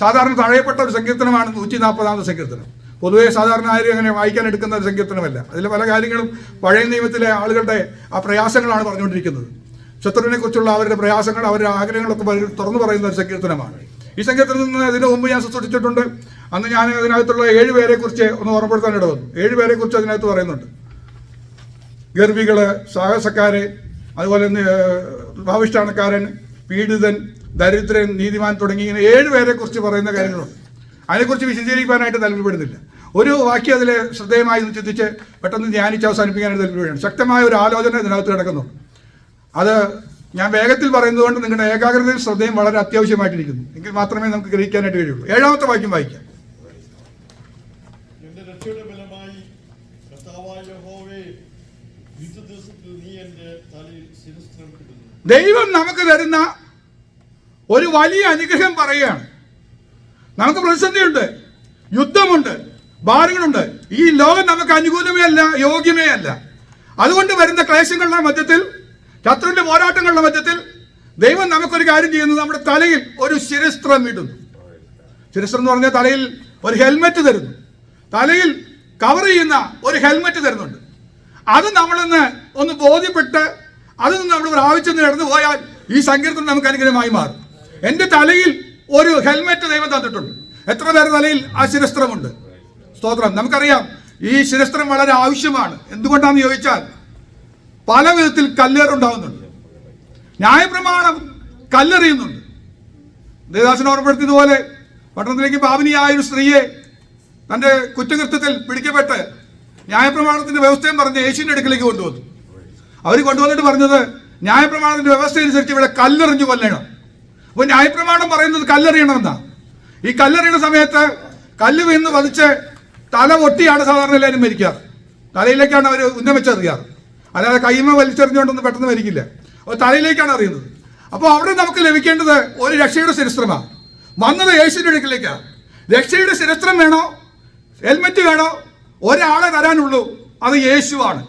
സാധാരണ തഴയപ്പെട്ട ഒരു സങ്കീർത്തനമാണ് നൂറ്റി നാൽപ്പതാമത് സങ്കീർത്തനം. പൊതുവെ സാധാരണ ആരും അങ്ങനെ വായിക്കാൻ എടുക്കുന്ന ഒരു സങ്കീർത്തനമല്ല. അതിൽ പല കാര്യങ്ങളും പഴയ നിയമത്തിലെ ആളുകളുടെ ആ പ്രയാസങ്ങളാണ് പറഞ്ഞുകൊണ്ടിരിക്കുന്നത്. ശത്രുവിനെ കുറിച്ചുള്ള അവരുടെ പ്രയാസങ്ങൾ അവരുടെ ആഗ്രഹങ്ങളൊക്കെ തുറന്നു പറയുന്ന ഒരു സങ്കീർത്തനമാണ്. ഈ സങ്കീർത്തനത്തിൽ നിന്ന് ഇതിനു മുമ്പ് ഞാൻ സൃഷ്ടിച്ചിട്ടുണ്ട് അന്ന് ഞാൻ അതിനകത്തുള്ള ഏഴ് പേരെ കുറിച്ച് ഒന്ന് ഓർമ്മപ്പെടുത്താൻ ഇടവന്നു. ഏഴ് പേരെ കുറിച്ച് അതിനകത്ത് പറയുന്നുണ്ട്. ഗർഭികൾ സാഹസക്കാര് അതുപോലെ ഭാവിഷ്ഠാനക്കാരൻ പീഡിതൻ ദരിദ്രൻ നീതിമാൻ തുടങ്ങി ഇങ്ങനെ ഏഴ് പേരെ കുറിച്ച് പറയുന്ന കാര്യങ്ങളുണ്ട്. അതിനെക്കുറിച്ച് വിശദീകരിക്കാനായിട്ട് താല്പര്യപ്പെടുന്നില്ല ഒരു വാക്യം അതിലെ ശ്രദ്ധേയമായി ചിന്തിച്ച് പെട്ടെന്ന് ധ്യാനിച്ച് അവസാനിപ്പിക്കാനായിട്ട് താല്പര്യപ്പെടുന്നു ശക്തമായ ഒരു ആലോചന ഇതിനകത്ത് കിടക്കുന്നു. അത് ഞാൻ വേഗത്തിൽ പറയുന്നത് കൊണ്ട് നിങ്ങളുടെ ഏകാഗ്രതയും ശ്രദ്ധയും വളരെ അത്യാവശ്യമായിട്ടിരിക്കുന്നു. എങ്കിൽ മാത്രമേ നമുക്ക് ഗ്രഹിക്കാനായിട്ട് കഴിയുള്ളൂ. ഏഴാമത്തെ വാക്യം വായിക്കാം. ദൈവം നമുക്ക് തരുന്ന ഒരു വലിയ അനുഗ്രഹം പറയുകയാണ്. നമുക്ക് പ്രതിസന്ധിയുണ്ട്. യുദ്ധമുണ്ട്. ഭാരങ്ങളുണ്ട് ഈ ലോകം നമുക്ക് അനുകൂലമേ അല്ല യോഗ്യമേ അല്ല. അതുകൊണ്ട് വരുന്ന ക്ലേശങ്ങളുടെ മധ്യത്തിൽ ശത്രുവിന്റെ പോരാട്ടങ്ങളുടെ മധ്യത്തിൽ ദൈവം നമുക്കൊരു കാര്യം ചെയ്യുന്നു. നമ്മുടെ തലയിൽ ഒരു ശിരസ്ത്രം ഇടുന്നു. ശിരസ്ത്രം എന്ന് പറഞ്ഞാൽ തലയിൽ ഒരു ഹെൽമെറ്റ് തരുന്നു. തലയിൽ കവർ ചെയ്യുന്ന ഒരു ഹെൽമെറ്റ് തരുന്നുണ്ട്. അത് നമ്മളിന്ന് ഒന്ന് ബോധ്യപ്പെട്ട് നിന്ന് നമ്മൾ പ്രാപിച്ചെന്ന് നടന്നു പോയാൽ ഈ സങ്കീർത്തനം നമുക്ക് അനുഗ്രഹമായി മാറും. എന്റെ തലയിൽ ഒരു ഹെൽമെറ്റ് ദൈവം തന്നിട്ടുണ്ട്. എത്ര പേരുടെ തലയിൽ ആ ശിരസ്ത്രമുണ്ട്? സ്തോത്രം. നമുക്കറിയാം ഈ ശിരസ്ത്രം വളരെ ആവശ്യമാണ്. എന്തുകൊണ്ടാണെന്ന് ചോദിച്ചാൽ പല വിധത്തിൽ കല്ലേറുണ്ടാവുന്നുണ്ട് ന്യായപ്രമാണം കല്ലെറിയുന്നുണ്ട്. ദേവദാസൻ ഓർമ്മപ്പെടുത്തിയതുപോലെ പട്ടണത്തിലേക്ക് ഭാവനിയായ ഒരു സ്ത്രീയെ തന്റെ കുറ്റകൃത്യത്തിൽ പിടിക്കപ്പെട്ട് ന്യായപ്രമാണത്തിന്റെ വ്യവസ്ഥയും പറഞ്ഞ് യേശുവിന്റെ അടുക്കിലേക്ക് കൊണ്ടുവന്നു. അവർ കൊണ്ടുവന്നിട്ട് പറഞ്ഞത് ന്യായപ്രമാണത്തിന്റെ വ്യവസ്ഥ അനുസരിച്ച് ഇവിടെ കല്ലെറിഞ്ഞു കൊല്ലണം. അപ്പോൾ ന്യായപ്രമാണം പറയുന്നത് കല്ലെറിയണമെന്നാ. ഈ കല്ലെറിയുന്ന സമയത്ത് കല്ല് വീണ് വധിച്ച് തല ഒട്ടിയാണ് സാധാരണ എല്ലാവരും മരിക്കാറ്. തലയിലേക്കാണ് അവർ ഉന്നം വെച്ചെറിയാറ് അല്ലാതെ കൈമ വലിച്ചെറിഞ്ഞുകൊണ്ടൊന്നും പെട്ടെന്ന് മരിക്കില്ല. അപ്പോൾ തലയിലേക്കാണ് അറിയുന്നത്. അപ്പോൾ അവിടെ നമുക്ക് ലഭിക്കേണ്ടത് ഒരു രക്ഷയുടെ ശിരസ്ത്രമാണ് വന്നത് യേശുവിന്റെ അടുക്കിലേക്കാണ് രക്ഷയുടെ ശിരസ്ത്രം വേണോ? ഹെൽമെറ്റ് വേണോ? ഒരാളെ തരാനുള്ളൂ. അത് യേശുവാണ്.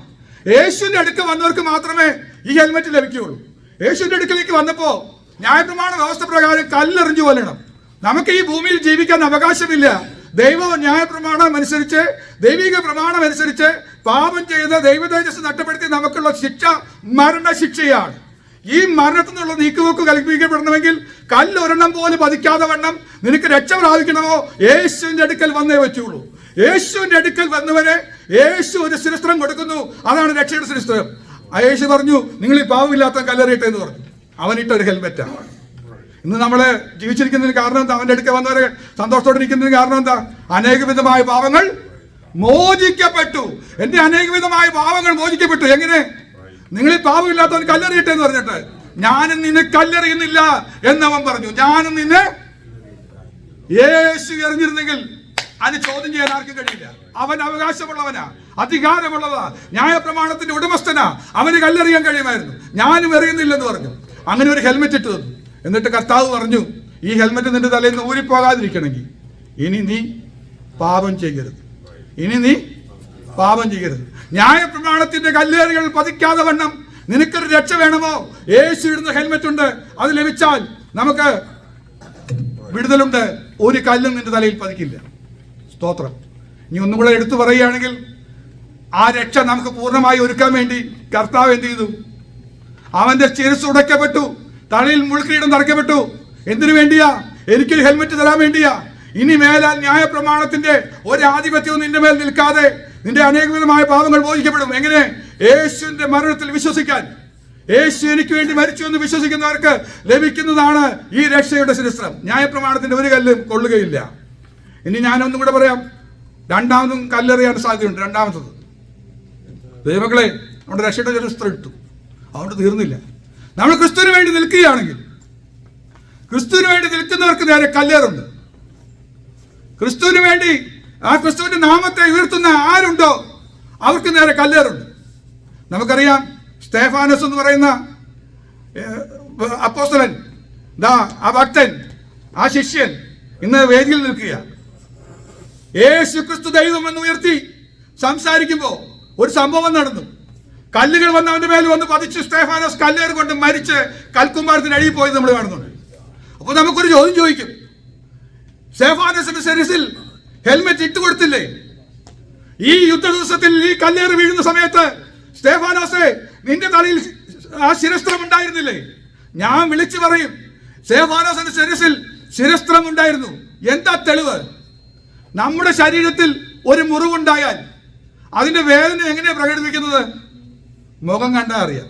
യേശുവിന്റെ അടുക്ക് വന്നവർക്ക് മാത്രമേ ഈ ഹെൽമെറ്റ് ലഭിക്കുകയുള്ളൂ. യേശുവിന്റെ അടുക്കിലേക്ക് വന്നപ്പോ ന്യായപ്രമാണ വ്യവസ്ഥ പ്രകാരം കല്ലെറിഞ്ഞു കൊല്ലണം. നമുക്ക് ഈ ഭൂമിയിൽ ജീവിക്കാൻ അവകാശമില്ല. ദൈവ ന്യായപ്രമാണം അനുസരിച്ച് ദൈവിക പ്രമാണം അനുസരിച്ച് പാപം ചെയ്ത് ദൈവതേജസ് നഷ്ടപ്പെടുത്തി നമുക്കുള്ള ശിക്ഷ മരണശിക്ഷയാണ്. ഈ മരണത്തിൽ നിന്നുള്ള നീക്കുപോക്ക് കൽപ്പിക്കപ്പെടണമെങ്കിൽ കല്ലൊരെണ്ണം പോലും പതിക്കാതെ വണ്ണം നിനക്ക് രക്ഷ പ്രാപിക്കണമോ? യേശുവിന്റെ അടുക്കൽ വന്നേ വെച്ചുള്ളൂ യേശുവിന്റെ അടുക്കൽ വന്നവരെ യേശു ഒരു ശിരസ്ത്രം കൊടുക്കുന്നു. അതാണ് രക്ഷയുടെ ശിരസ്ത്രം. യേശു പറഞ്ഞു നിങ്ങൾ ഈ പാവമില്ലാത്ത കല്ലെറിയട്ടെ എന്ന് പറഞ്ഞു. അവനിട്ട ഒരു ഹെൽമെറ്റാണ് ഇന്ന് നമ്മൾ ജീവിച്ചിരിക്കുന്നതിന് കാരണം എന്താ? അവന്റെ അടുക്ക വന്നവരെ സന്തോഷത്തോടെ ഇരിക്കുന്നതിന് കാരണം എന്താ? അനേകവിധമായ പാവങ്ങൾ മോചിക്കപ്പെട്ടു. എന്റെ അനേകവിധമായ പാവങ്ങൾ മോചിക്കപ്പെട്ടു. എങ്ങനെ? നിങ്ങൾ ഈ പാവമില്ലാത്തവൻ കല്ലെറിയട്ടെ എന്ന് പറഞ്ഞിട്ട്. ഞാനും നിന്നെ കല്ലെറിയുന്നില്ല എന്നവൻ പറഞ്ഞു. ഞാനും നിന്നെ യേശു എറിഞ്ഞിരുന്നെങ്കിൽ അത് ചോദ്യം ചെയ്യാൻ ആർക്കും കഴിയില്ല. അവൻ അവകാശമുള്ളവനാ അധികാരമുള്ളതാ ന്യായപ്രമാണത്തിന്റെ ഉടമസ്ഥനാ. അവന് കല്ലെറിയാൻ കഴിയുമായിരുന്നു. ഞാനും എറിയുന്നില്ലെന്ന് പറഞ്ഞു. അങ്ങനെ ഒരു ഹെൽമെറ്റ് ഇട്ട് തന്നു. എന്നിട്ട് കർത്താവ് പറഞ്ഞു ഈ ഹെൽമെറ്റ് നിന്റെ തലയിൽ നിന്ന് ഊരിപ്പോകാതിരിക്കണമെങ്കിൽ ഇനി നീ പാപം ചെയ്യരുത്. ഇനി നീ പാപം ചെയ്യരുത്. ന്യായപ്രമാണത്തിന്റെ കല്ലേറുകൾ പതിക്കാതെ വണ്ണം നിനക്കൊരു രക്ഷ വേണമോ? യേശു ഇടുന്ന ഹെൽമെറ്റ് ഉണ്ട്. അത് ലഭിച്ചാൽ നമുക്ക് വിടുതലുണ്ട്. ഒരു കല്ലും നിന്റെ തലയിൽ പതിക്കില്ല. സ്തോത്രം. ഇനി ഒന്നും കൂടെ എടുത്തു പറയുകയാണെങ്കിൽ ആ രക്ഷ നമുക്ക് പൂർണമായി ഒരുക്കാൻ വേണ്ടി കർത്താവ് എന്ത് ചെയ്തു? അവന്റെ ശിരസ് ഉടയ്ക്കപ്പെട്ടു തലയിൽ മുൾക്കിരീടം തറയ്ക്കപ്പെട്ടു. എന്തിനു വേണ്ടിയാ? എനിക്കൊരു ഹെൽമെറ്റ് തരാൻ വേണ്ടിയാ. ഇനി മേലാൽ ന്യായ പ്രമാണത്തിന്റെ ഒരു ആധിപത്യവും നിന്റെ മേൽ നിൽക്കാതെ നിന്റെ അനേകവിധമായ പാപങ്ങൾ ബോധിക്കപ്പെടും എങ്ങനെ? യേശുവിന്റെ മരണത്തിൽ വിശ്വസിക്കാൻ. യേശു എനിക്ക് വേണ്ടി മരിച്ചു എന്ന് വിശ്വസിക്കുന്നവർക്ക് ലഭിക്കുന്നതാണ് ഈ രക്ഷയുടെ ശിരസ്ത്രം. ന്യായപ്രമാണത്തിന്റെ ഒരു കല്ലും കൊള്ളുകയില്ല. ഇനി ഞാനൊന്നും കൂടെ പറയാം. രണ്ടാമതും കല്ലെറിയാൻ സാധ്യതയുണ്ട്. രണ്ടാമത്തത്. ദൈവങ്ങളെ നമ്മുടെ രക്ഷയുടെ ചരിത്രം ഇട്ടു. അതുകൊണ്ട് തീർന്നില്ല. നമ്മൾ ക്രിസ്തുവിന് വേണ്ടി നിൽക്കുകയാണെങ്കിൽ ക്രിസ്തുവിന് വേണ്ടി നിൽക്കുന്നവർക്ക് നേരെ കല്ലേറുണ്ട്. ക്രിസ്തുവിന് വേണ്ടി ആ ക്രിസ്തുവിന്റെ നാമത്തെ ഉയർത്തുന്ന ആരുണ്ടോ അവർക്ക് നേരെ കല്ലേറുണ്ട്. നമുക്കറിയാം സ്റ്റേഫാനസ് എന്ന് പറയുന്ന അപ്പോസ്തലൻ ദാ ആ ഭക്തൻ ആ ശിഷ്യൻ ഇന്ന് വേദിയിൽ നിൽക്കുക യേശു ക്രിസ്തു ദൈവം എന്ന് ഉയർത്തി സംസാരിക്കുമ്പോൾ ഒരു സംഭവം നടന്നു. കല്ലുകൾ വന്ന് അവന്റെ മേൽ വന്ന് പതിച്ച് സ്റ്റേഫാനോസ് കല്ലേറ് കൊണ്ട് മരിച്ച് കൽക്കുമാരത്തിന് അഴിയിൽ പോയത് നമ്മൾ കാണുന്നുണ്ട്. അപ്പോൾ നമുക്കൊരു ചോദ്യം ചോദിക്കും. സ്റ്റേഫാനോസിന്റെ ശരീരത്തിൽ ഹെൽമെറ്റ് ഇട്ട് കൊടുത്തില്ലേ? ഈ യുദ്ധ ദിവസത്തിൽ ഈ കല്ലേറ് വീഴുന്ന സമയത്ത് സ്റ്റേഫാനോസെ നിന്റെ തലയിൽ ആ ശിരസ്ത്രം ഉണ്ടായിരുന്നില്ലേ? ഞാൻ വിളിച്ചു പറയും സ്റ്റേഫാനോസിന്റെ ശരീരത്തിൽ ശിരസ്ത്രം ഉണ്ടായിരുന്നു. എന്താ തെളിവ്? നമ്മുടെ ശരീരത്തിൽ ഒരു മുറിവുണ്ടായാൽ അതിന്റെ വേദന എങ്ങനെയാണ് പ്രകടിപ്പിക്കുന്നത്? മുഖം കണ്ടാ അറിയാം.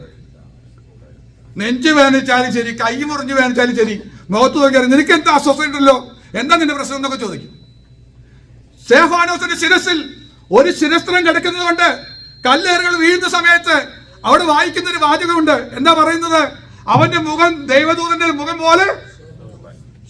നെഞ്ച് വേദനിച്ചാലും ശരി കൈ മുറിഞ്ഞ് വേദനിച്ചാലും ശരി മുഖത്ത് നോക്കിയാൽ നിനക്ക് എന്താ അസ്വസ്ഥ ഉണ്ടല്ലോ? എന്താ നിന്റെ പ്രശ്നം എന്നൊക്കെ ചോദിക്കും. സേഫാനോസിന്റെ ശിരസിൽ ഒരു ശിരസ്ത്രം കിടക്കുന്നത് കൊണ്ട് കല്ലേറുകൾ വീഴുന്ന സമയത്ത് അവിടെ വായിക്കുന്ന ഒരു വാചകമുണ്ട്. എന്താ പറയുന്നത്? അവന്റെ മുഖം ദൈവദൂതന്റെ മുഖം പോലെ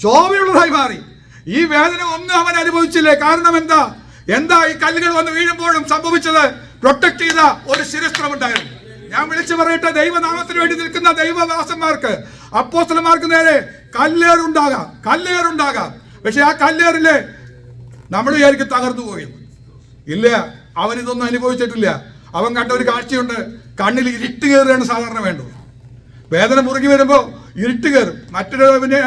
ശോഭയുള്ളതായി മാറി. ഈ വേദന ഒന്നും അവൻ അനുഭവിച്ചില്ലേ? കാരണം എന്താ? എന്താ ഈ കല്ലുകൾ വന്ന് വീഴുമ്പോഴും സംഭവിച്ചത്? പ്രൊട്ടക്ട് ചെയ്ത ഒരു ശിരസ്ത്രം ഉണ്ടായിരുന്നു. ഞാൻ വിളിച്ചു പറയട്ടെ ദൈവനാമത്തിന് വേണ്ടി നിൽക്കുന്ന ദൈവദാസന്മാർക്ക്. അപ്പോസ്തലന്മാർക്ക് നേരെ കല്ലേറുണ്ടാകാം കല്ലേറുണ്ടാകാം. പക്ഷെ ആ കല്ലേറിൽ നമ്മൾ വിചാരിക്കും തകർന്നു പോയി. ഇല്ല അവൻ ഇതൊന്നും അനുഭവിച്ചിട്ടില്ല. അവൻ കണ്ട ഒരു കാഴ്ചയുണ്ട് കണ്ണിൽ ഇരുട്ട് കയറുകയാണ് സാധാരണ വേണ്ടത്. വേദന മുറുകി വരുമ്പോൾ ഇരുട്ട് കയറും. മറ്റൊരു പിന്നെ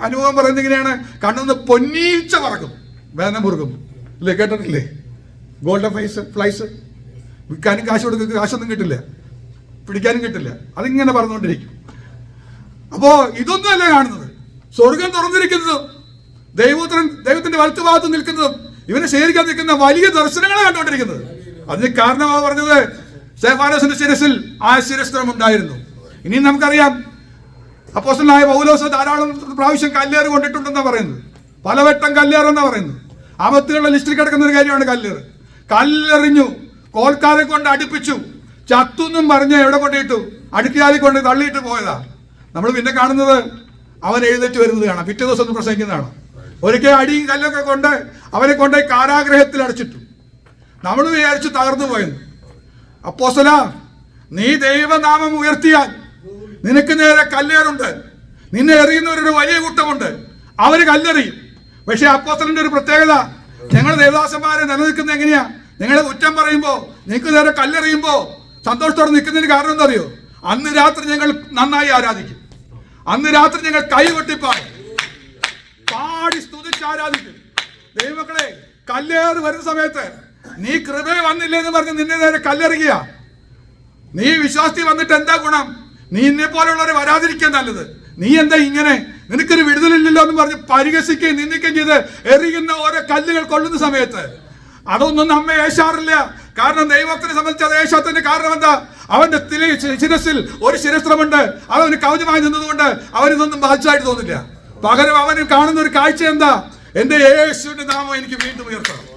അനുഭവം പറയുന്നത് ഇങ്ങനെയാണ് കണ്ണൊന്ന് പൊന്നീച്ച പറക്കും. വേദന മുറുകും. ഇല്ലേ കേട്ടിട്ടില്ലേ? ഗോൾഡൻ ഫ്ലൈസ് ഫ്ലൈസ് വിൽക്കാനും കാശ് കൊടുക്കുക കാശൊന്നും കിട്ടില്ല. പിടിക്കാനും കിട്ടില്ല. അതിങ്ങനെ പറഞ്ഞുകൊണ്ടിരിക്കും. അപ്പോ ഇതൊന്നുമല്ല കാണുന്നത്? സ്വർഗം തുറന്നിരിക്കുന്നതും ദൈവോത്തരൻ ദൈവത്തിന്റെ വലത്ത് ഭാഗത്ത് നിൽക്കുന്നതും ഇവനെ ശേഖരിക്കാൻ നിൽക്കുന്ന വലിയ ദർശനങ്ങളെ കണ്ടുകൊണ്ടിരിക്കുന്നത്. അതിന് കാരണമാണ് പറഞ്ഞത് സേഫാനോസിന്റെ ശിരസിൽ ആ ശിരസ്ത്രം ഉണ്ടായിരുന്നു. ഇനിയും നമുക്കറിയാം. അപ്പോസ്റ്റലായ പൗലോസ് ധാരാളം പ്രാവശ്യം കല്ലേറ് കൊണ്ടിട്ടുണ്ടെന്നാ പറയുന്നത്. പലവട്ടം കല്ലേറെന്നാ പറയുന്നു ആപത്തുകളുടെ ലിസ്റ്റിൽ കിടക്കുന്ന ഒരു കാര്യമാണ് കല്ലേറ്. കല്ലെറിഞ്ഞു കോൽക്കാരെ കൊണ്ട് അടുപ്പിച്ചു ചത്തുന്നും പറഞ്ഞ് എവിടെ കൊണ്ടിട്ടു? അടുക്കിയാലി കൊണ്ട് തള്ളിയിട്ട് പോയതാ. നമ്മൾ പിന്നെ കാണുന്നത് അവൻ എഴുന്നേറ്റ് വരുന്നത് കാണാം. പിറ്റേ ദിവസം പ്രസംഗിക്കുന്നതാണ് ഒരിക്കൽ അടിയും കല്ലൊക്കെ കൊണ്ട് അവനെ കൊണ്ട് കാരാഗ്രഹത്തിൽ അടച്ചിട്ടു. നമ്മൾ വിചാരിച്ചു തകർന്നു പോയെന്ന്. അപ്പോസല നീ ദൈവനാമം ഉയർത്തിയാൽ നിനക്ക് നേരെ കല്ലേറുണ്ട്. നിന്നെ എറിയുന്നവരൊരു വലിയ കൂട്ടമുണ്ട്. അവർ കല്ലെറിയും. പക്ഷെ അപ്പോസലിന്റെ ഒരു പ്രത്യേകത ഞങ്ങൾ ദേവദാസന്മാരെ നിലനിൽക്കുന്ന എങ്ങനെയാ? നിങ്ങളെ കുറ്റം പറയുമ്പോ നിങ്ങൾക്ക് നേരെ കല്ലെറിയുമ്പോ സന്തോഷത്തോടെ നിൽക്കുന്നതിന് കാരണം എന്താ അറിയോ അന്ന് രാത്രി ഞങ്ങൾ നന്നായി ആരാധിക്കും. അന്ന് രാത്രി ഞങ്ങൾ കൈ കൊട്ടിപ്പാടും പാടി. സ്തുതിച്ച് ആരാധിക്കും. ദൈവമക്കളെ കല്ലേറ് വരുന്ന സമയത്ത് നീ കൃപ വന്നില്ല എന്ന് പറഞ്ഞ് നിന്നെ നേരെ കല്ലെറിയുക. നീ വിശ്വാസത്തിൽ വന്നിട്ട് എന്താ ഗുണം? നീ ഇന്നെ പോലെയുള്ളവരെ വരാതിരിക്കാൻ നല്ലത്. നീ എന്താ ഇങ്ങനെ? നിനക്കൊരു വിടുതലില്ലല്ലോ എന്ന് പറഞ്ഞ് പരിഹസിക്കുകയും നിന്ദിക്കുകയും ചെയ്ത് എറിയുന്ന ഓരോ കല്ലുകൾ കൊള്ളുന്ന സമയത്ത്. അതൊന്നും നമ്മെ ഏശാറില്ല. കാരണം ദൈവത്തിനെ സംബന്ധിച്ച ദേശത്തിന്റെ കാരണം എന്താ അവന്റെ ശിരസിൽ ഒരു ശിരസ്ത്രമുണ്ട്. അതവന് കവചമായി നിന്നതുകൊണ്ട് അവനിതൊന്നും ബാധിച്ചായിട്ട് തോന്നില്ല. പകരം അവന് കാണുന്ന ഒരു കാഴ്ച എന്താ? എന്റെ യേശുവിന്റെ നാമം എനിക്ക് വീണ്ടും ഉയർത്തണം.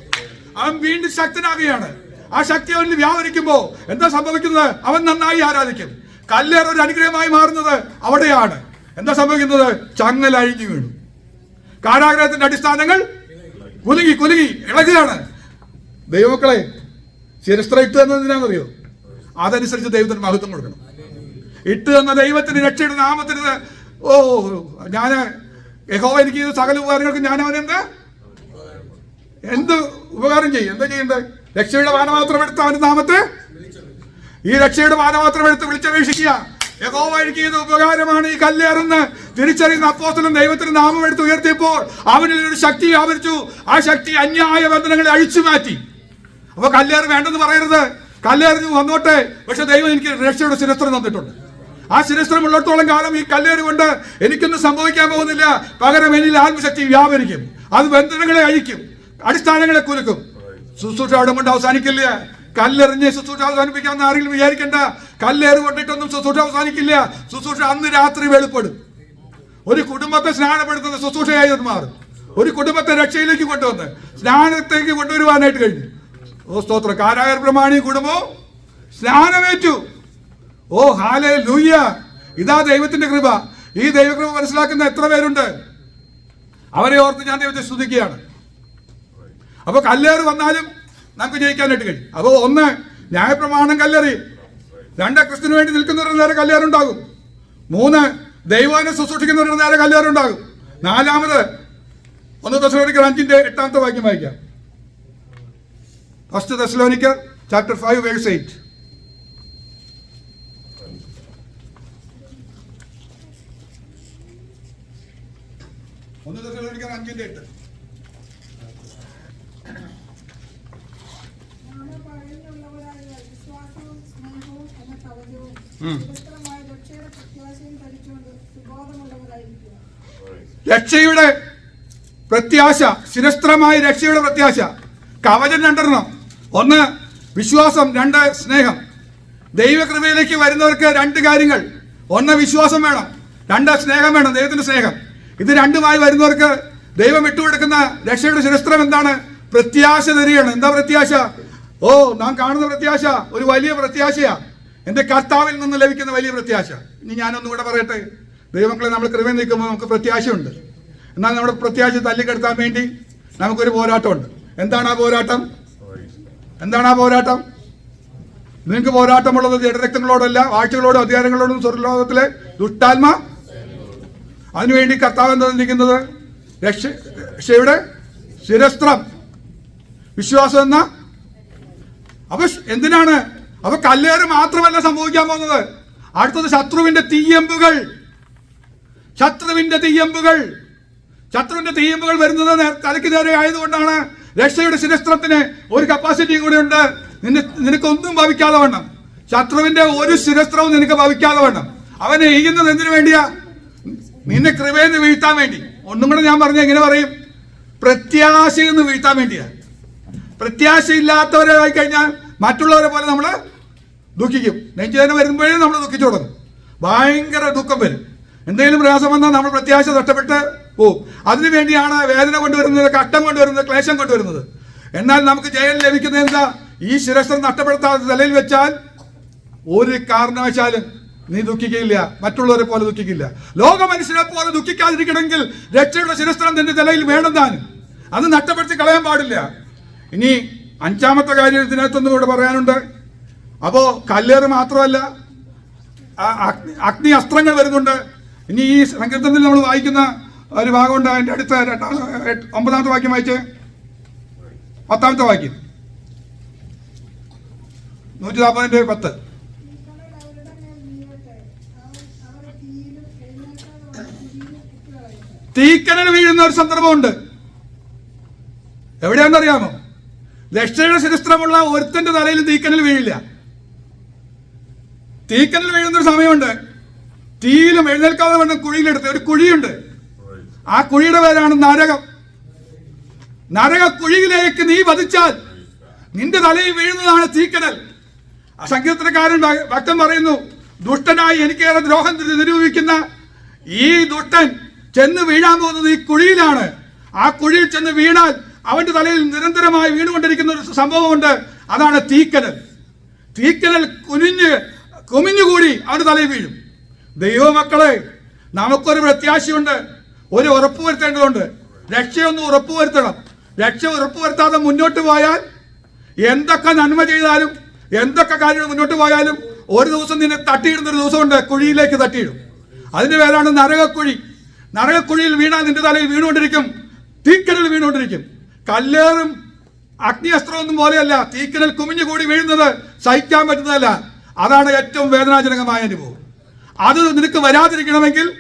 അവൻ വീണ്ടും ശക്തനാകുകയാണ്. ആ ശക്തി അവനിൽ വ്യാപരിക്കുമ്പോ എന്താ സംഭവിക്കുന്നത്? അവൻ നന്നായി ആരാധിക്കും. കല്ലേർ ഒരു അനുഗ്രഹമായി മാറുന്നത് അവിടെയാണ്. എന്താ സംഭവിക്കുന്നത്? ചങ്ങൽ അഴിഞ്ഞു വീണു. കാരാഗ്രഹത്തിന്റെ അടിസ്ഥാനങ്ങൾ കുലുങ്ങി കുലുങ്ങി ഇളകുകയാണ്. ദൈവമക്കളെ ശിരസ്ത്ര ഇട്ട് എന്തിനാണെന്നറിയോ? അതനുസരിച്ച് ദൈവത്തിന് മഹത്വം കൊടുക്കണം. ഇട്ട് തന്ന ദൈവത്തിന് രക്ഷയുടെ നാമത്തിന് ഓ ഞാൻ യഹോവ എനിക്ക് സകല ഉപകാരങ്ങൾക്ക് ഞാൻ അവനെന്താ എന്ത്? ഉപകാരം ചെയ്യും? എന്താ ചെയ്യണ്ടേ രക്ഷയുടെ പാനപാത്രം എടുത്ത് അവന്റെ നാമത്തെ ഈ രക്ഷയുടെ പാനപാത്രം എടുത്ത് വിളിച്ചപേക്ഷിക്കുക. യഹോവ എനിക്ക് ചെയ്ത ഉപകാരമാണ് ഈ കല്ലേറെന്ന് തിരിച്ചറിയുന്ന അപ്പോസ്തലൻ ദൈവത്തിന്റെ നാമം എടുത്ത് ഉയർത്തിയപ്പോൾ അവനിൽ ഒരു ശക്തി വ്യാപരിച്ചു. ആ ശക്തി അന്യായ ബന്ധനങ്ങളെ അഴിച്ചു മാറ്റി അപ്പൊ കല്ലേറ് വേണ്ടെന്ന് പറയരുത്. കല്ലേറിഞ്ഞ് വന്നോട്ടെ. പക്ഷെ ദൈവം എനിക്ക് രക്ഷയുടെ ശിരസ്ത്രം തന്നിട്ടുണ്ട്. ആ ശിരസ്ത്രം ഉള്ളിടത്തോളം കാലം ഈ കല്ലേറ് കൊണ്ട് എനിക്കൊന്നും സംഭവിക്കാൻ പോകുന്നില്ല. പകരം എന്നിൽ ആത്മശക്തി വ്യാപരിക്കും. അത് ബന്ധനങ്ങളെ അഴിക്കും. അടിസ്ഥാനങ്ങളെ കുലുക്കും. ശുശ്രൂഷ അവിടെ കൊണ്ട് അവസാനിക്കില്ല. കല്ലെറിഞ്ഞ് ശുശ്രൂഷ അവസാനിപ്പിക്കാമെന്ന് ആരെങ്കിലും വിചാരിക്കണ്ട. കല്ലേറ് കൊണ്ടിട്ടൊന്നും ശുശ്രൂഷ അവസാനിക്കില്ല. ശുശ്രൂഷ അന്ന് രാത്രി വെളിപ്പെടും. ഒരു കുടുംബത്തെ സ്നാനപ്പെടുത്തുന്ന ശുശ്രൂഷയായി അത് മാറും. ഒരു കുടുംബത്തെ രക്ഷയിലേക്ക് കൊണ്ടുവന്ന് സ്നാനത്തേക്ക് കൊണ്ടുവരുവാനായിട്ട് കഴിഞ്ഞു. ഓ സ്തോത്രം. കാരായർ പ്രമാണി കുടുംബവും സ്നാനമേറ്റു. ഓ ഹാലേ ലൂയ്യ ഇതാ ദൈവത്തിന്റെ കൃപ. ഈ ദൈവകൃപ മനസ്സിലാക്കുന്ന എത്ര പേരുണ്ട്? അവരെ ഓർത്ത് ഞാൻ ദൈവത്തെ സ്തുതിക്കുകയാണ്. അപ്പൊ കല്ലേറ് വന്നാലും നമുക്ക് ജയിക്കാനായിട്ട് കഴിയും. അപ്പൊ ഒന്ന് ന്യായപ്രമാണം കല്ലെറിയും രണ്ട് ക്രിസ്തുവിന് വേണ്ടി നിൽക്കുന്നവരുടെ നേരെ കല്ലേറുണ്ടാകും. മൂന്ന് ദൈവനെ ശുശ്രൂഷിക്കുന്നവരുടെ നേരെ കല്ലേറുണ്ടാകും. നാലാമത് ഒന്ന് ദശലോനിക്കർ അഞ്ചിന്റെ എട്ടാമത്തെ വാക്യം വായിക്കാം. First Thessalonica chapter five verse eight ഒന്ന് തെസ്ലോനിക്ക അഞ്ചിന്റെ എട്ട്. രക്ഷയുടെ പ്രത്യാശ ശിരസ്ത്രമായ രക്ഷയുടെ പ്രത്യാശ. കവചം രണ്ടെണ്ണം. ഒന്ന് വിശ്വാസം രണ്ട് സ്നേഹം. ദൈവകൃപയിലേക്ക് വരുന്നവർക്ക് രണ്ട് കാര്യങ്ങൾ. ഒന്ന് വിശ്വാസം വേണം. രണ്ട് സ്നേഹം വേണം. ദൈവത്തിന്റെ സ്നേഹം. ഇത് രണ്ടുമായി വരുന്നവർക്ക് ദൈവം വിട്ടുകൊടുക്കുന്ന രക്ഷയുടെ ചരിത്രം എന്താണ്? പ്രത്യാശ തരികയാണ്. എന്താ പ്രത്യാശ? ഓ നാം കാണുന്ന പ്രത്യാശ ഒരു വലിയ പ്രത്യാശയാ. എന്റെ കർത്താവിൽ നിന്ന് ലഭിക്കുന്ന വലിയ പ്രത്യാശ. ഇനി ഞാനൊന്നും കൂടെ പറയട്ടെ. ദൈവങ്ങളെ നമ്മൾ കൃപ നീക്കുമ്പോൾ നമുക്ക് പ്രത്യാശയുണ്ട്. എന്നാൽ നമ്മുടെ പ്രത്യാശ തല്ലിക്കെടുത്താൻ വേണ്ടി നമുക്കൊരു പോരാട്ടമുണ്ട്. എന്താണ് ആ പോരാട്ടം? എന്താണ് ആ പോരാട്ടം? നിങ്ങൾക്ക് പോരാട്ടമുള്ളത് ജഡരക്തങ്ങളോടല്ല ആഴ്ചകളോടും അധികാരങ്ങളോടും സ്വർലോകത്തിലെ ദുഷ്ടാത്മ. അതിനുവേണ്ടി കർത്താവ് എന്താ നിൽക്കുന്നത്? രക്ഷ രക്ഷയുടെ ശിരസ്ത്രം. വിശ്വാസം എന്ന അപ്പൊ എന്തിനാണ്? അപ്പൊ കല്ലേറ് മാത്രമല്ല സംഭവിക്കാൻ പോകുന്നത്. അടുത്തത് ശത്രുവിന്റെ തീയമ്പുകൾ. ശത്രുവിന്റെ തീയമ്പുകൾ. ശത്രുവിന്റെ തീയമ്പുകൾ വരുന്നത് തലയ്ക്ക് നേരെ ആയതുകൊണ്ടാണ് രക്ഷയുടെ ശിരസ്ത്രത്തിന് ഒരു കപ്പാസിറ്റിയും കൂടെ ഉണ്ട്. നിന്നെ നിനക്കൊന്നും ഭവിക്കാതെ വേണം ശത്രുവിന്റെ ഒരു ശിരസ്ത്രവും നിനക്ക് ഭവിക്കാതെ വേണം അവനെ എയ്യുന്നത് എന്തിനു വേണ്ടിയാ? നിന്നെ കൃപയെന്ന് വീഴ്ത്താൻ വേണ്ടി. ഒന്നും കൂടെ ഞാൻ പറഞ്ഞ എങ്ങനെ പറയും? പ്രത്യാശയെന്ന് വീഴ്ത്താൻ വേണ്ടിയാ. പ്രത്യാശയില്ലാത്തവരായി കഴിഞ്ഞാൽ മറ്റുള്ളവരെ പോലെ നമ്മൾ ദുഃഖിക്കും. നെഞ്ചുവേദന വരുമ്പോഴേ നമ്മൾ ദുഃഖിച്ചു തുടങ്ങും ഭയങ്കര ദുഃഖം വരും. എന്തെങ്കിലും പ്രയാസം വന്നാൽ നമ്മൾ പ്രത്യാശ നഷ്ടപ്പെട്ട് പോവും അതിനുവേണ്ടിയാണ് വേദന കൊണ്ടുവരുന്നത് കഷ്ടം കൊണ്ടുവരുന്നത് ക്ലേശം കൊണ്ടുവരുന്നത്. എന്നാൽ നമുക്ക് ജയം ലഭിക്കുന്നത് എന്താ? ഈ ശിരസ്ത്രം നഷ്ടപ്പെടുത്താതെ തലയിൽ വെച്ചാൽ ഒരു കാരണവശാലും നീ ദുഃഖിക്കില്ല മറ്റുള്ളവരെ പോലെ ദുഃഖിക്കില്ല. ലോക മനുഷ്യനെ പോലെ ദുഃഖിക്കാതിരിക്കണമെങ്കിൽ രക്ഷയുടെ ശിരസ്ത്രം നിന്റെ തലയിൽ വേണം താനും. അത് നഷ്ടപ്പെടുത്തി കളയാൻ പാടില്ല. ഇനി അഞ്ചാമത്തെ കാര്യം ഇതിനകത്തൊന്നും കൂടെ പറയാനുണ്ട്. അപ്പോ കല്ലേറ് മാത്രമല്ല അഗ്നി അസ്ത്രങ്ങൾ വരുന്നുണ്ട്. ഇനി ഈ സങ്കീർത്തനത്തിൽ നമ്മൾ വായിക്കുന്ന ഒരു ഭാഗമുണ്ട്. അതിന്റെ അടുത്ത ഒമ്പതാമത്തെ വാക്യം വായിച്ചേ. പത്താമത്തെ വാക്യം. നൂറ്റി നാൽപ്പതിന്റെ പത്ത്. തീക്കനൽ വീഴുന്ന ഒരു സന്ദർഭമുണ്ട്. എവിടെയാണെന്നറിയാമോ? രക്ഷയുടെ ശിരസ്ത്രമുള്ള ഒരുത്തന്റെ തലയിൽ തീക്കനൽ വീഴില്ല. തീക്കനൽ വീഴുന്ന ഒരു സമയമുണ്ട്. തീയിലും എഴുന്നേൽക്കാതെ വേണം കുഴിയിലെടുത്ത് ഒരു കുഴിയുണ്ട്. ആ കുഴിയുടെ പേരാണ് നരകം. നരക കുഴിയിലേക്ക് നീ വധിച്ചാൽ നിന്റെ തലയിൽ വീഴുന്നതാണ് തീക്കടൽ. ആ സങ്കീർത്തനക്കാരൻ ഭക്തൻ പറയുന്നു ദുഷ്ടനായി എനിക്കേറെ ദ്രോഹം നിരൂപിക്കുന്ന ഈ ദുഷ്ടൻ ചെന്ന് വീഴാൻ പോകുന്നത് ഈ കുഴിയിലാണ്. ആ കുഴിയിൽ ചെന്ന് വീണാൽ അവന്റെ തലയിൽ നിരന്തരമായി വീണുകൊണ്ടിരിക്കുന്ന ഒരു സംഭവമുണ്ട്. അതാണ് തീക്കനൽ തീക്കനൽ കുനിഞ്ഞ് കുമിഞ്ഞുകൂടി അവന്റെ തലയിൽ വീഴും. ദൈവമക്കളെ നമുക്കൊരു പ്രത്യാശയുണ്ട്. ഒരു ഉറപ്പ് വരുത്തേണ്ടതുണ്ട്. രക്ഷയൊന്ന് ഉറപ്പ് വരുത്തണം. രക്ഷ ഉറപ്പ് വരുത്താതെ മുന്നോട്ട് പോയാൽ എന്തൊക്കെ നന്മ ചെയ്താലും എന്തൊക്കെ കാര്യങ്ങൾ മുന്നോട്ട് പോയാലും ഒരു ദിവസം നിന്നെ തട്ടിയിടുന്ന ഒരു ദിവസമുണ്ട് കുഴിയിലേക്ക് തട്ടിയിടും. അതിന്റെ പേരാണ് നരകക്കുഴി. നരകക്കുഴിയിൽ വീണാൽ നിന്റെ തലയിൽ വീണുകൊണ്ടിരിക്കും തീക്കനൽ വീണുകൊണ്ടിരിക്കും. കല്ലേറും അഗ്നിയസ്ത്രമൊന്നും പോലെയല്ല തീക്കനൽ കുമിഞ്ഞു കൂടി വീഴുന്നത് സഹിക്കാൻ പറ്റുന്നതല്ല. അതാണ് ഏറ്റവും വേദനാജനകമായ അനുഭവം. അത് നിനക്ക് വരാതിരിക്കണമെങ്കിൽ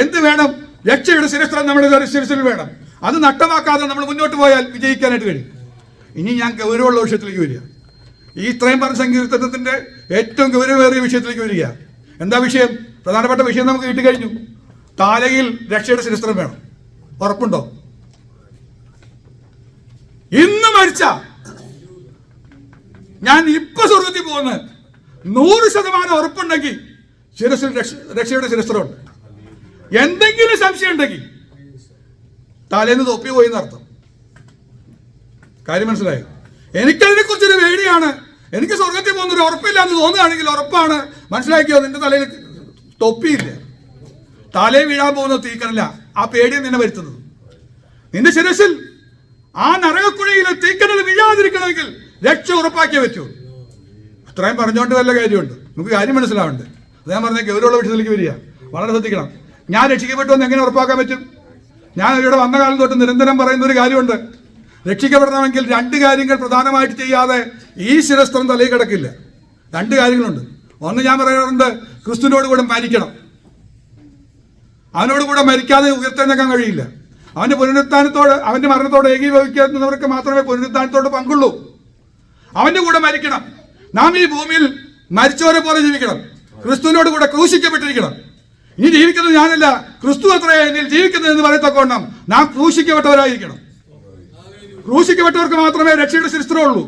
എന്ത് വേണം? രക്ഷയുടെ ശിരസ്ത്രം നമ്മുടെ ശിരസിൽ വേണം. അത് നഷ്ടമാക്കാതെ നമ്മൾ മുന്നോട്ട് പോയാൽ വിജയിക്കാനായിട്ട് കഴിയും. ഇനി ഞാൻ ഗൗരവമുള്ള വിഷയത്തിലേക്ക് വരിക. ഈ ഇത്രയും പറഞ്ഞ സംഗീതത്തിന്റെ ഏറ്റവും ഗൗരവമേറിയ വിഷയത്തിലേക്ക് വരിക. എന്താ വിഷയം? പ്രധാനപ്പെട്ട വിഷയം നമുക്ക് കിട്ടി കഴിഞ്ഞു. താലയിൽ രക്ഷയുടെ ശിരസ്ത്രം വേണം. ഉറപ്പുണ്ടോ? ഇന്ന് മരിച്ച ഞാൻ ഇപ്പൊ സ്വർഗത്തിൽ പോകുന്നത് നൂറ് ശതമാനം ഉറപ്പുണ്ടെങ്കിൽ ശിരസിൽ രക്ഷ- രക്ഷയുടെ ശിരസ്ത്രമുണ്ട് എന്തെങ്കിലും സംശയം ഉണ്ടെങ്കിൽ തലേന്ന് തൊപ്പി പോയി എന്നർത്ഥം കാര്യം മനസ്സിലായോ? എനിക്കതിനെ കുറിച്ചൊരു വേടിയാണ് എനിക്ക് സ്വർഗത്തിൽ പോകുന്നൊരു ഉറപ്പില്ല എന്ന് തോന്നുകയാണെങ്കിൽ ഉറപ്പാണ്. മനസ്സിലാക്കിയോ? നിന്റെ തലയിൽ തൊപ്പിയില്ല. തലേ വീഴാൻ പോകുന്ന തീക്കനല്ല. ആ പേടിയെ നിന്നെ വരുത്തുന്നത്. നിന്റെ ശിരസിൽ ആ നരകക്കുഴയിലെ തീക്കനൽ വീഴാതിരിക്കണമെങ്കിൽ രക്ഷ ഉറപ്പാക്കിയേ പറ്റൂ. അത്രയും പറഞ്ഞുകൊണ്ട് വല്ല കാര്യമുണ്ട്. നമുക്ക് കാര്യം മനസ്സിലാവുണ്ട് അത് ഞാൻ പറഞ്ഞ ഗൗരവമുള്ള വിഷയത്തിലേക്ക് വരിക. വളരെ ശ്രദ്ധിക്കണം. ഞാൻ രക്ഷിക്കപ്പെട്ടു എന്ന് എങ്ങനെ ഉറപ്പാക്കാൻ പറ്റും? ഞാൻ ഇവിടെ വന്ന കാലം തൊട്ട് നിരന്തരം പറയുന്ന ഒരു കാര്യമുണ്ട്. രക്ഷിക്കപ്പെടണമെങ്കിൽ രണ്ട് കാര്യങ്ങൾ പ്രധാനമായിട്ട് ചെയ്യാതെ ഈ ശിരസ്ത്രം തലയിൽ കിടക്കില്ല. രണ്ട് കാര്യങ്ങളുണ്ട്. ഒന്ന് ഞാൻ പറയാറുണ്ട് ക്രിസ്തുവിനോട് കൂടെ മരിക്കണം. അവനോട് കൂടെ മരിക്കാതെ ഉയർത്തെഴുന്നേക്കാൻ കഴിയില്ല. അവന്റെ പുനരുത്ഥാനത്തോട് അവന്റെ മരണത്തോട് ഏകീഭവിക്കുന്നവർക്ക് മാത്രമേ പുനരുത്ഥാനത്തോട് പങ്കുള്ളൂ. അവന്റെ കൂടെ മരിക്കണം. നാം ഈ ഭൂമിയിൽ മരിച്ചവരെ പോലെ ജീവിക്കണം. ക്രിസ്തുവിനോട് കൂടെ ക്രൂശിക്കപ്പെട്ടിരിക്കണം. ഇനി ജീവിക്കുന്നത് ഞാനല്ല ക്രിസ്തു അത്രേ എന്നിൽ ജീവിക്കുന്നത് എന്ന് പറയത്തക്കോണം നാം ക്രൂശിക്കപ്പെട്ടവരായിരിക്കണം. ക്രൂശിക്കപ്പെട്ടവർക്ക് മാത്രമേ രക്ഷയുടെ ശിസ്ത്രമുള്ളൂ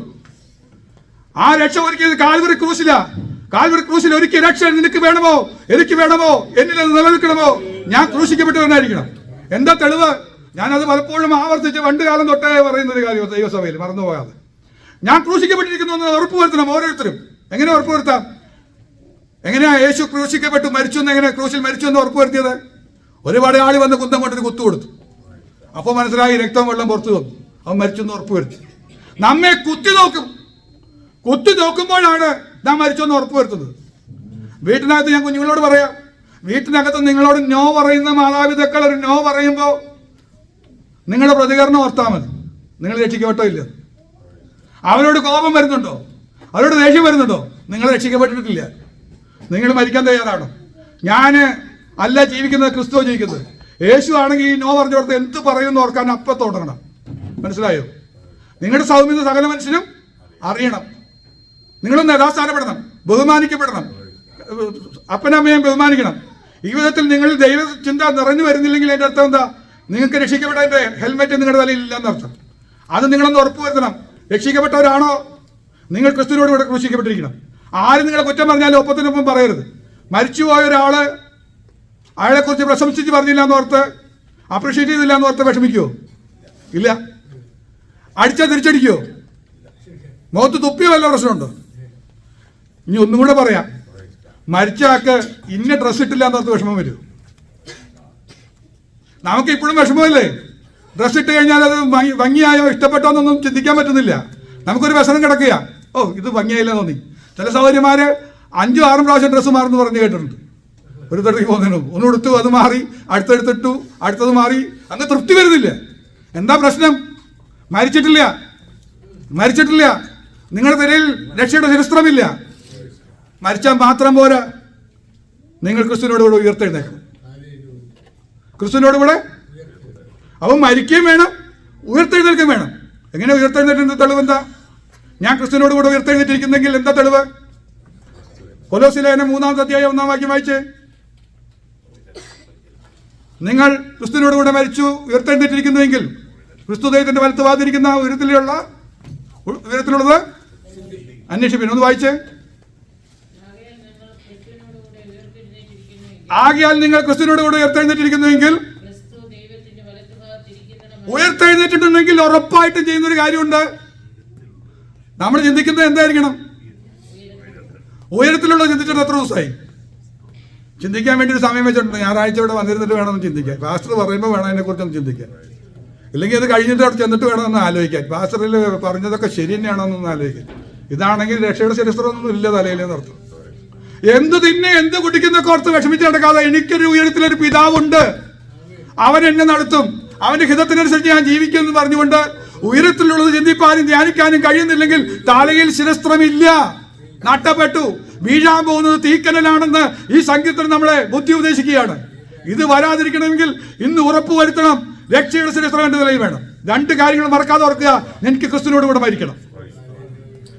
ആ രക്ഷ ഒരുക്കിയത് കാൽവറി ക്രൂശില. കാൽവറി ക്രൂശിൽ ഒരുക്കിയ രക്ഷ നിനക്ക് വേണമോ? എനിക്ക് വേണമോ? എന്നിൽ അത് നിലനിൽക്കണമോ? ഞാൻ ക്രൂശിക്കപ്പെട്ടവനായിരിക്കണം. എന്താ തെളിവ്? ഞാനത് പലപ്പോഴും ആവർത്തിച്ച് പണ്ട് കാലം തൊട്ടേ പറയുന്ന ഒരു കാര്യം ദൈവസഭയിൽ മറന്നു പോകാതെ ഞാൻ ക്രൂശിക്കപ്പെട്ടിരിക്കുന്നു എന്ന് ഉറപ്പുവരുത്തണം ഓരോരുത്തരും. എങ്ങനെ ഉറപ്പുവരുത്താം? എങ്ങനെയാ യേശു ക്രൂശിക്കപ്പെട്ടു മരിച്ചു എന്ന് എങ്ങനെ ക്രൂശിൽ മരിച്ചു എന്ന് ഉറപ്പുവരുത്തിയത് ഒരുപാട് ആളി വന്ന് കുന്തം കൊണ്ടൊരു കുത്തു കൊടുത്തു. അപ്പോൾ മനസ്സിലായി രക്തം വെള്ളം പുറത്തു വന്നു. അവൻ മരിച്ചു എന്ന് ഉറപ്പുവരുത്തി നമ്മെ കുത്തി നോക്കും. കുത്തി നോക്കുമ്പോഴാണ് നാം ഉറപ്പ് ഉറപ്പുവരുത്തുന്നത് വീട്ടിനകത്ത് ഞാൻ കുഞ്ഞുങ്ങളോട് പറയാം. വീട്ടിനകത്ത് നിങ്ങളോട് നോ പറയുന്ന മാതാപിതാക്കൾ ഒരു നോ പറയുമ്പോൾ നിങ്ങളുടെ പ്രതികരണം ഓർത്താൽ മതി. നിങ്ങൾ രക്ഷിക്കപ്പെട്ടോ ഇല്ല അവരോട് കോപം വരുന്നുണ്ടോ? അവരോട് ദേഷ്യം വരുന്നുണ്ടോ? നിങ്ങൾ രക്ഷിക്കപ്പെട്ടിട്ടില്ല. നിങ്ങൾ മരിക്കാൻ തയ്യാറാണോ. ഞാൻ അല്ല ജീവിക്കുന്നത് ക്രിസ്തു ജീവിക്കുന്നത്. യേശു ആണെങ്കിൽ നോ പറഞ്ഞു കൊടുത്ത് എന്ത് പറയുമെന്ന് ഓർക്കാൻ അപ്പം തുടങ്ങണം മനസ്സിലായോ? നിങ്ങളുടെ സൗമ്യത സകല മനുഷ്യനും അറിയണം. നിങ്ങളൊന്ന് യഥാസ്ഥാനപ്പെടണം ബഹുമാനിക്കപ്പെടണം അപ്പനമ്മയും ബഹുമാനിക്കണം. ഈ വിധത്തിൽ നിങ്ങൾ ദൈവ ചിന്ത നിറഞ്ഞു വരുന്നില്ലെങ്കിൽ അതിന്റെ അർത്ഥം എന്താ? നിങ്ങൾക്ക് രക്ഷിക്കപ്പെട്ടതിന്റെ ഹെൽമെറ്റ് നിങ്ങളുടെ തലയിൽ ഇല്ലെന്ന് അർത്ഥം അത് നിങ്ങളൊന്ന് ഉറപ്പുവരുത്തണം. രക്ഷിക്കപ്പെട്ടവരാണോ? നിങ്ങൾ ക്രിസ്തുവിനോട് ഇവിടെ ക്രൂശിക്കപ്പെട്ടിരിക്കണം. ആരും നിങ്ങളെ കുറ്റം പറഞ്ഞാലും ഒപ്പത്തിനൊപ്പം പറയരുത്. മരിച്ചുപോയ ഒരാൾ അയാളെക്കുറിച്ച് പ്രശംസിച്ച് പറഞ്ഞില്ല എന്ന് ഓർത്ത് അപ്രീഷിയേറ്റ് ചെയ്തില്ല എന്ന് ഓർത്ത് വിഷമിക്കുമോ ഇല്ല. അടിച്ചാൽ തിരിച്ചടിക്കുമോ മുഖത്ത് തുപ്പിയോ വല്ല പ്രശ്നമുണ്ടോ? ഇനി ഒന്നും കൂടെ പറയാം. മരിച്ച ആൾക്ക് ഇന്ന ഡ്രസ് ഇട്ടില്ല എന്ന് ഓർത്ത് വിഷമം വരൂ. നമുക്ക് ഇപ്പോഴും വിഷമമില്ലേ? ഡ്രസ് ഇട്ട് കഴിഞ്ഞാൽ അത് ഭംഗി- ഭംഗിയായോ ഇഷ്ടപ്പെട്ടോ എന്നൊന്നും ചിന്തിക്കാൻ പറ്റുന്നില്ല. നമുക്കൊരു വ്യസനം കിടക്കുക ഓ ഇത് ഭംഗിയായില്ല തോന്നി. ചില സൗകര്യമാര് അഞ്ചും ആറും പ്രാവശ്യം ഡ്രസ്സ് മാറുന്നു പറഞ്ഞു കേട്ടിട്ടുണ്ട്. ഒരു തടവി പോകുന്നതിനും ഒന്ന് എടുത്തു അത് മാറി അടുത്തെടുത്തിട്ടു അടുത്തത് മാറി. അങ്ങ് തൃപ്തി വരുന്നില്ല. എന്താ പ്രശ്നം? മരിച്ചിട്ടില്ല. മരിച്ചിട്ടില്ല. നിങ്ങളുടെ തിരയിൽ രക്ഷയുടെ ചരിത്രമില്ല. മരിച്ചാൽ മാത്രം പോരാ. നിങ്ങൾ ക്രിസ്തുവിനോട് കൂടെ ഉയർത്തെഴുന്നേക്കണം. ക്രിസ്തുവിനോട് കൂടെ അവൻ മരിക്കുകയും വേണം ഉയർത്തെഴുന്നേൽക്കുകയും വേണം. എങ്ങനെ ഉയർത്തെഴുന്നേറ്റ് തെളിവ് എന്താ? ഞാൻ ക്രിസ്തുവിനോട് കൂടെ ഉയർത്തെഴുന്നേറ്റിരിക്കുന്നെങ്കിൽ എന്താ തെളിവ്? കൊലോസിലേനെ മൂന്നാമത്തെ അധ്യായം ഒന്നാം വാക്യം വായിച്ച്. നിങ്ങൾ ക്രിസ്തുവിനോട് കൂടെ മരിച്ചു ഉയർത്തെഴുന്നേറ്റിരിക്കുന്നുവെങ്കിൽ ക്രിസ്തു ദൈവത്തിന്റെ വലത്ത് വാതിരിക്കുന്ന ഉയരത്തിലുള്ള ഉയരത്തിലുള്ളത് അന്വേഷിപ്പിൻ ഒന്ന് വായിച്ചേ. ആകയാൽ നിങ്ങൾ ക്രിസ്തുവിനോട് കൂടെ ഉയർത്തെഴുന്നേറ്റിരിക്കുന്നുവെങ്കിൽ ഉയർത്തെഴുന്നേറ്റിട്ടുണ്ടെങ്കിൽ ഉറപ്പായിട്ടും ചെയ്യുന്ന ഒരു കാര്യമുണ്ട്. നമ്മൾ ചിന്തിക്കുന്നത് എന്തായിരിക്കണം? ഉയരത്തിലുള്ള ചിന്തിച്ചിട്ട് എത്ര ദിവസമായി? ചിന്തിക്കാൻ വേണ്ടി ഒരു സമയം വെച്ചിട്ടുണ്ട്. ഞായറാഴ്ച ഇവിടെ വന്നിരുന്നിട്ട് വേണമെന്ന് ചിന്തിക്കാൻ പാസ്റ്റർ പറയുമ്പോൾ വേണം അതിനെക്കുറിച്ചൊന്ന് ചിന്തിക്കാൻ. ഇല്ലെങ്കിൽ അത് കഴിഞ്ഞിട്ട് അവിടെ ചെന്നിട്ട് വേണമെന്ന് ആലോചിക്കാൻ പാസ്റ്ററിൽ പറഞ്ഞതൊക്കെ ശരി തന്നെയാണെന്നൊന്ന് ആലോചിക്കാൻ ഇതാണെങ്കിൽ രക്ഷയുടെ ചരിത്രമൊന്നും ഇല്ല തലയിലെന്ന് അർത്ഥം. എന്ത് തിന്നെ എന്ത് കുടിക്കുന്നൊക്കെ ഓർത്ത് വിഷമിച്ച് നടക്കാതെ എനിക്കൊരു ഉയരത്തിലൊരു പിതാവുണ്ട്. അവൻ എന്നെ നടത്തും. അവന്റെ ഹിതത്തിനനുസരിച്ച് ഞാൻ ജീവിക്കുമെന്ന് പറഞ്ഞുകൊണ്ട് ഉയരത്തിലുള്ളത് ചിന്തിപ്പാനും ധ്യാനിക്കാനും കഴിയുന്നില്ലെങ്കിൽ താളികയിൽ ശിരസ്ത്രമില്ല. നട്ടപ്പെട്ടു. വീഴാൻ പോകുന്നത് തീക്കനലാണെന്ന് ഈ സംഗീതം നമ്മളെ ബുദ്ധി ഉപദേശിക്കുകയാണ് ഇത് വരാതിരിക്കണമെങ്കിൽ ഇന്ന് ഉറപ്പ് വരുത്തണം. രക്ഷയുടെ ശിരസ്ത്രം എന്റെ നിലയിൽ വേണം. രണ്ട് കാര്യങ്ങൾ മറക്കാതെ ഓർക്കുക. എനിക്ക് ക്രിസ്തുവിനോട് കൂടെ മരിക്കണം.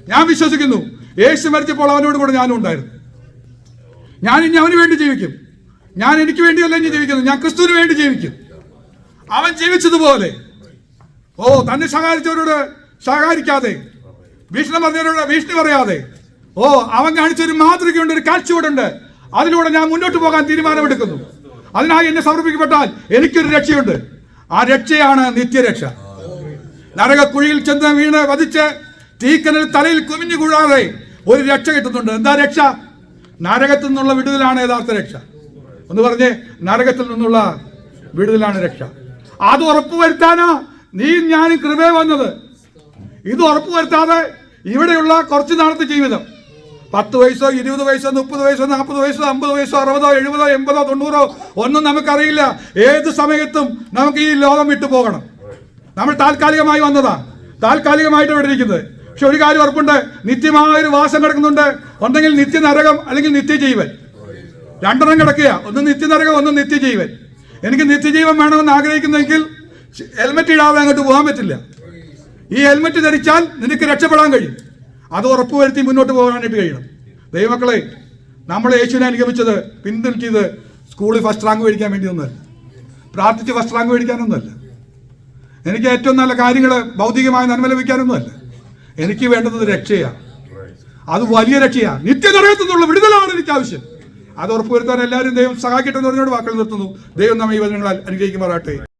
ഞാൻ വിശ്വസിക്കുന്നു. യേശു മരിച്ചപ്പോൾ അവനോട് കൂടെ ഞാനും ഉണ്ടായിരുന്നു. ഞാൻ ഇനി അവന് വേണ്ടി ജീവിക്കും. ഞാൻ എനിക്ക് വേണ്ടിയല്ല ഇനി ജീവിക്കുന്നു ഞാൻ ക്രിസ്തുവിന് വേണ്ടി ജീവിക്കും. അവൻ ജീവിച്ചതുപോലെ ഓ തന്നെ സഹായിച്ചവരോട് സഹകരിക്കാതെ ഭീഷണി പറഞ്ഞവരോട് ഭീഷണി പറയാതെ. ഓ അവൻ കാണിച്ചൊരു മാതൃകയുണ്ട് ഒരു കാഴ്ചയോടുണ്ട്. അതിലൂടെ ഞാൻ മുന്നോട്ട് പോകാൻ തീരുമാനമെടുക്കുന്നു. അതിനായി എന്നെ സമർപ്പിക്കപ്പെട്ടാൽ എനിക്കൊരു രക്ഷയുണ്ട്. ആ രക്ഷയാണ് നിത്യരക്ഷ. നരകക്കുഴിയിൽ ചെന്ന് വീണ് വധിച്ച് തീക്കനൽ തലയിൽ കുമിഞ്ഞു കൂടാതെ ഒരു രക്ഷ കിട്ടുന്നുണ്ട്. എന്താ രക്ഷ? നരകത്തിൽ നിന്നുള്ള വിടുതലാണ് യഥാർത്ഥ രക്ഷ. എന്ന് പറഞ്ഞേ നരകത്തിൽ നിന്നുള്ള വിടുതലാണ് രക്ഷ. അത് ഉറപ്പുവരുത്താനാ നീ ഞാൻ കൃപേ വന്നത്. ഇത് ഉറപ്പുവരുത്താതെ ഇവിടെയുള്ള കുറച്ച് നാളത്തെ ജീവിതം. പത്ത് വയസ്സോ ഇരുപത് വയസ്സോ മുപ്പത് വയസ്സോ നാൽപ്പത് വയസ്സോ അമ്പത് വയസ്സോ അറുപതോ എഴുപതോ എൺപതോ തൊണ്ണൂറോ ഒന്നും നമുക്കറിയില്ല. ഏത് സമയത്തും നമുക്ക് ഈ ലോകം വിട്ടു പോകണം. നമ്മൾ താൽക്കാലികമായി വന്നതാ. താൽക്കാലികമായിട്ട് ഇവിടെ ഇരിക്കുന്നത്. പക്ഷെ ഒരു കാര്യം ഉറപ്പുണ്ട്. നിത്യമായ ഒരു വാസം കിടക്കുന്നുണ്ട്. ഒന്നെങ്കിൽ നിത്യനരകം അല്ലെങ്കിൽ നിത്യജീവൻ. രണ്ടെണ്ണം കിടക്കുക ഒന്ന് നിത്യനരകം ഒന്ന് നിത്യജീവൻ. എനിക്ക് നിത്യജീവൻ വേണമെന്ന് ആഗ്രഹിക്കുന്നെങ്കിൽ ഹെൽമെറ്റ് ഇടാതെ അങ്ങോട്ട് പോകാൻ പറ്റില്ല. ഈ ഹെൽമെറ്റ് ധരിച്ചാൽ നിനക്ക് രക്ഷപ്പെടാൻ കഴിയും. അത് ഉറപ്പുവരുത്തി മുന്നോട്ട് പോകാനായിട്ട് കഴിയണം. ദൈവമക്കളെ നമ്മൾ യേശുവിനെ അനുഗമിച്ചത് പിന്തുണക്കിയത് സ്കൂളിൽ ഫസ്റ്റ് റാങ്ക് മേടിക്കാൻ വേണ്ടിയൊന്നുമല്ല പ്രാർത്ഥിച്ച് ഫസ്റ്റ് റാങ്ക് മേടിക്കാനൊന്നുമല്ല. എനിക്ക് ഏറ്റവും നല്ല കാര്യങ്ങൾ ഭൗതികമായി നന്മ ലഭിക്കാനൊന്നുമല്ല. എനിക്ക് വേണ്ടത് രക്ഷയാണ്. അത് വലിയ രക്ഷയാണ്. നിത്യനരകത്തുനിന്നുള്ള വിടുതലാണ് എനിക്ക് ആവശ്യം. അത് ഉറപ്പുവരുത്താൻ എല്ലാവരും ദൈവം സഹായിക്കട്ടെ എന്ന് പറഞ്ഞുകൊണ്ട് വാക്കുകൾ നിർത്തുന്നു. ദൈവം നമ്മെ ഈ വചനങ്ങളാൽ അനുഗ്രഹിക്കുമാറാട്ടെ